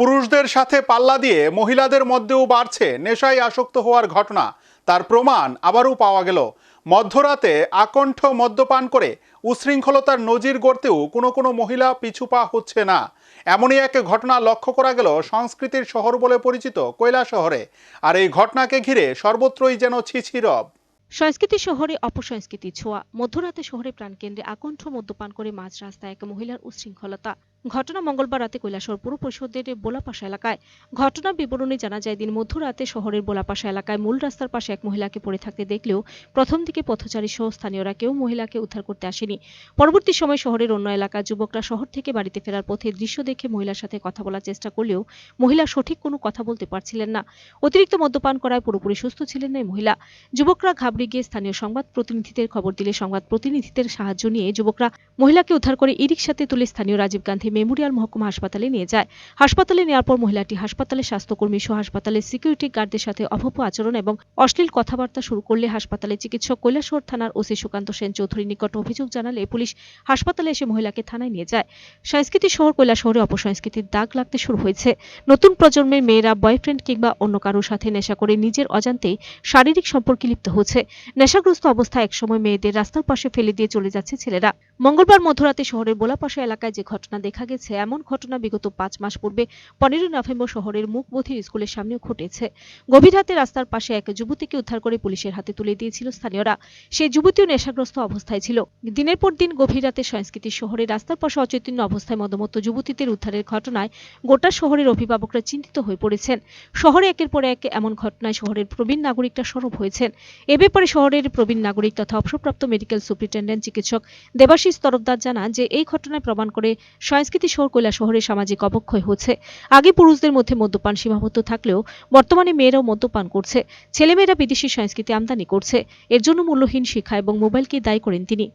পুরুষদের সাথে পাল্লা দিয়ে মহিলাদের মধ্যেও বাড়ছে নেশায় আসক্ত হওয়ার ঘটনা। তার প্রমাণ আবারও পাওয়া গেল। মধ্যরাতে আকণ্ঠ মদ্যপান করে উশৃঙ্খলতার নজির গড়তেও কোনো কোনো মহিলা পিছুপা হচ্ছে না। এমনই এক ঘটনা লক্ষ্য করা গেল সংস্কৃতির শহর বলে পরিচিত কৈলা শহরে। আর এই ঘটনাকে ঘিরে সর্বত্রই যেন ছিছিরব সংস্কৃতি শহরে অপসংস্কৃতি ছোঁয়া। মধ্যরাতে শহরে প্রাণকেন্দ্রে আকণ্ঠ মদ্যপান করে মাঝ রাস্তায় এক মহিলার উচ্ছৃঙ্খলতা ঘটনা মঙ্গলবার রাতে কৈলাসহর পুর পরিষদের বোলাপাশা এলাকায়। ঘটনা বিবরণী জানা যায়, দিন মধ্যরাতে শহরের বোলাপাশা এলাকায় মূল রাস্তার পাশে এক মহিলাকে পড়ে থাকতে দেখলেও প্রথম দিকে পথচারী সহ স্থানীয়রা কেউ মহিলাকে উদ্ধার করতে আসেনি। পরবর্তী সময় শহরের অন্য এলাকার যুবকরা শহর থেকে বাড়িতে ফেরার পথে দৃশ্য দেখে মহিলার সাথে কথা বলার চেষ্টা করলেও মহিলা সঠিক কোনো কথা বলতে পারছিলেন না। অতিরিক্ত মদ্যপান করায় পুরোপুরি সুস্থ ছিলেন না মহিলা। যুবকরা ঘাবড়ে গিয়ে স্থানীয় সংবাদ প্রতিনিধিদের খবর দিলে সংবাদ প্রতিনিধিদের সাহায্য নিয়ে যুবকরা মহিলাকে উদ্ধার করে ই রিকশাতে তুলে স্থানীয় রাজীব গান্ধী মেমোরিয়াল মহকুমা হাসপাতালে নিয়ে যায়। হাসপাতালে নেওয়ার পর মহিলাটি হাসপাতালে স্বাস্থ্যকর্মী সহ হাসপাতালের সিকিউরিটি গার্ডদের সাথে অভব্য আচরণ এবং অশ্লীল কথাবার্তা শুরু করলে হাসপাতালে চিকিৎসক কৈলাসহর থানার ওসি সুকান্ত সেন চৌধুরীর নিকট অভিযোগ জানালে পুলিশ হাসপাতালে এসে মহিলাকে থানায় নিয়ে যায়। সংস্কৃতি শহর কৈলাসহরে অপসংস্কৃতির দাগ লাগতে শুরু হয়েছে। নতুন প্রজন্মের মেয়েরা বয়ফ্রেন্ড কিংবা অন্য কারোর সাথে নেশা করে নিজের অজান্তেই শারীরিক সম্পর্কে লিপ্ত হচ্ছে। নেশাগ্রস্ত অবস্থায় একসময় মেয়েদের রাস্তার পাশে ফেলে দিয়ে চলে যাচ্ছে ছেলেরা। মঙ্গলবার মধ্যরাতে শহরের বোলাপাশা এলাকায় যে ঘটনা দেখা গেছে, এমন ঘটনা বিগত পাঁচ মাস পূর্বে পনেরো নভেম্বর শহরের মুখবধির স্কুলের সামনেও ঘটেছে। গভীর রাতে রাস্তার পাশে এক যুবতীকে উদ্ধার করে পুলিশের হাতে তুলে দিয়েছিল স্থানীয়রা। সেই যুবতীও নেশাগ্রস্ত অবস্থায় ছিল। দিনের পর দিন গভীর রাতে সংস্কৃতির শহরে রাস্তার পাশে অচৈতন্য অবস্থায় মদমত্ত যুবতীদের উদ্ধারের ঘটনায় গোটা শহরের অভিভাবকরা চিন্তিত হয়ে পড়েছেন। শহরে একের পর এক এমন ঘটনায় শহরের প্রবীণ নাগরিকরা সরব হয়েছেন। এ ব্যাপারে শহরের প্রবীণ নাগরিক তথা অবসরপ্রাপ্ত মেডিকেল সুপ্রিনটেন্ডেন্ট চিকিৎসক দেবাশিস তরফদার জানান যে, এই ঘটনায় প্রমাণ করে সংস্কৃতি শহর কৈলা শহরে সামাজিক অবক্ষয় হচ্ছে। আগে পুরুষদের মধ্যে মদ্যপান সীমাবদ্ধ থাকলেও বর্তমানে মেয়েরাও মদ্যপান করছে। ছেলেমেয়েরা বিদেশি সংস্কৃতি আমদানি করছে। এর জন্য মূল্যহীন শিক্ষা এবং মোবাইলকে দায়ী করেন তিনি।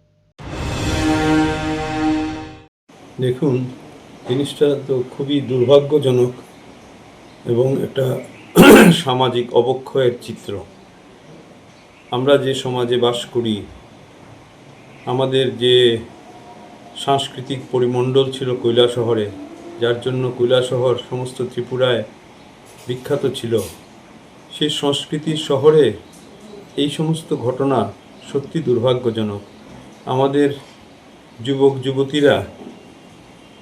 দেখুন, জিনিসটা তো খুবই দুর্ভাগ্যজনক এবং একটা সামাজিক অবক্ষয়ের চিত্র। আমরা যে সমাজে বাস করি, আমাদের যে সাংস্কৃতিক পরিমণ্ডল ছিল কৈলা শহরে যার জন্য কৈলা শহর সমস্ত ত্রিপুরায় বিখ্যাত ছিল। সেই সংস্কৃতির শহরে এই সমস্ত ঘটনা সত্যি দুর্ভাগ্যজনক। আমাদের যুবক, যুবতীরা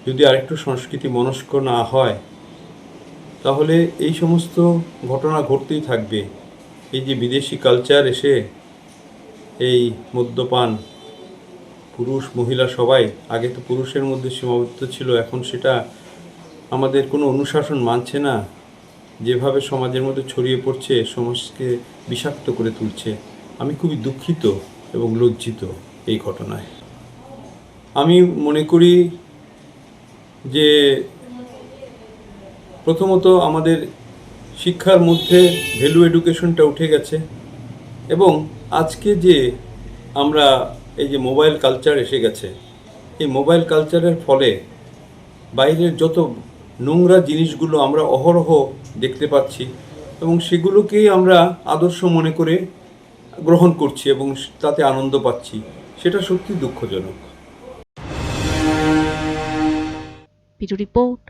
যদি আরেকটু সংস্কৃতি মনস্ক না হয়, তাহলে এই সমস্ত ঘটনা ঘটতেই থাকবে। এই যে বিদেশি কালচার এসে এই মদ্যপান পুরুষ, মহিলা সবাই, আগে তো পুরুষের মধ্যে সীমাবদ্ধ ছিল, এখন সেটা আমাদের কোনো অনুশাসন মানছে না। যেভাবে সমাজের মধ্যে ছড়িয়ে পড়ছে, সমাজকে বিষাক্ত করে তুলছে। আমি খুবই দুঃখিত এবং লজ্জিত এই ঘটনায়। আমি মনে করি যে প্রথমত আমাদের শিক্ষার মধ্যে ভ্যালু এডুকেশনটা উঠে গেছে এবং আজকে যে আমরা এই যে মোবাইল কালচার এসে গেছে, এই মোবাইল কালচারের ফলে বাইরের যত নোংরা জিনিসগুলো আমরা অহরহ দেখতে পাচ্ছি এবং সেগুলোকেই আমরা আদর্শ মনে করে গ্রহণ করছি এবং তাতে আনন্দ পাচ্ছি, সেটা সত্যি দুঃখজনক। রিপোর্ট